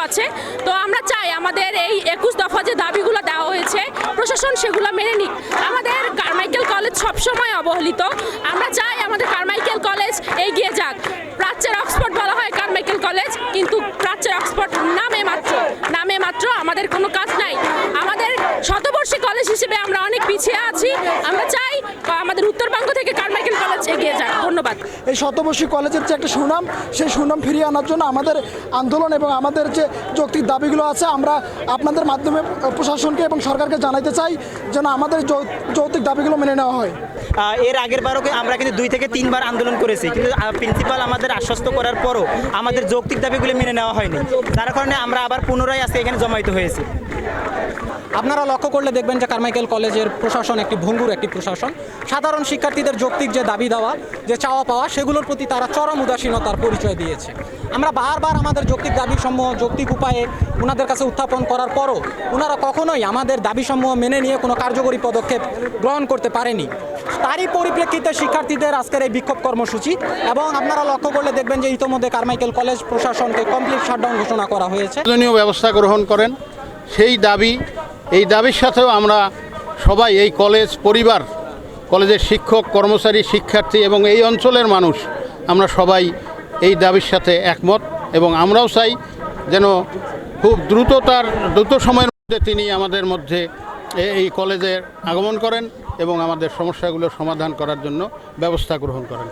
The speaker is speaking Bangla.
যাচ্ছে তো আমরা চাই আমাদের এই একুশ দফা যে দাবিগুলো দেওয়া হয়েছে, প্রশাসন সেগুলো মেনে নিক। আমাদের কারমাইকেল কলেজ সবসময় অবহেলিত। আমরা চাই আমাদের কারমাইকেল কলেজ এগিয়ে যাক। প্রাচ্যের অক্সফোর্ড বলা হয় কারমাইকেল কলেজ কিন্তু প্রাচ্যের অক্সফোর্ড নামে মাত্র নামে মাত্র আমাদের কোনো কাজ নাই। আমাদের শতবর্ষী কলেজ হিসেবে আমরা অনেক পিছিয়ে আছি। আমরা চাই আমাদের উত্তরবঙ্গ থেকে কারমাইকেল এগিয়ে যাক ধন্যবাদ। এই শতবর্ষী কলেজের যে একটা সুনাম সেই সুনাম ফিরিয়ে আনার জন্য আমাদের আন্দোলন এবং আমাদের যে যৌক্তিক দাবিগুলো আছে আমরা আপনাদের মাধ্যমে প্রশাসনকে এবং সরকারকে জানাইতে চাই যেন আমাদের যৌ- যৌক্তিক দাবিগুলো মেনে নেওয়া হয়। এর আগের বারও আমরা কিন্তু দুই থেকে তিনবার আন্দোলন করেছি কিন্তু প্রিন্সিপাল আমাদের আশ্বস্ত করার পরও আমাদের যৌক্তিক দাবিগুলো মেনে নেওয়া হয়নি। যার কারণে আমরা আবার পুনরায় আজকে এখানে জমায়েত হয়েছি। আপনারা লক্ষ্য করলে দেখবেন যে কারমাইকেল কলেজের প্রশাসন একটি ভঙ্গুর একটি প্রশাসন। সাধারণ শিক্ষার্থীদের যৌক্তিক যে দাবি দেওয়া, যে চাওয়া পাওয়া, সেগুলোর প্রতি তারা চরম উদাসীনতার পরিচয় দিয়েছে। আমরা বারবার আমাদের যৌক্তিক দাবিসমূহ, যৌক্তিক উপায়ে ওনাদের কাছে উত্থাপন করার পরও ওনারা কখনোই আমাদের দাবিসমূহ মেনে নিয়ে কোনো কার্যকরী পদক্ষেপ গ্রহণ করতে পারেনি। তারই পরিপ্রেক্ষিতে শিক্ষার্থীদের আজকের এই বিক্ষোভ কর্মসূচি এবং আপনারা লক্ষ্য করলে দেখবেন যে ইতোমধ্যে কারমাইকেল কলেজ প্রশাসনকে কমপ্লিট শাটডাউন ঘোষণা করা হয়েছে। ব্যবস্থা গ্রহণ করেন। সেই দাবি এই দাবির সাথেও আমরা সবাই, এই কলেজ পরিবার, কলেজের শিক্ষক, কর্মচারী, শিক্ষার্থী এবং এই অঞ্চলের মানুষ, আমরা সবাই এই দাবির সাথে একমত এবং আমরাও চাই যেন খুব দ্রুততার, দ্রুত সময়ের মধ্যে তিনি আমাদের মধ্যে এই কলেজে আগমন করেন এবং আমাদের সমস্যাগুলো সমাধান করার জন্য ব্যবস্থা গ্রহণ করেন।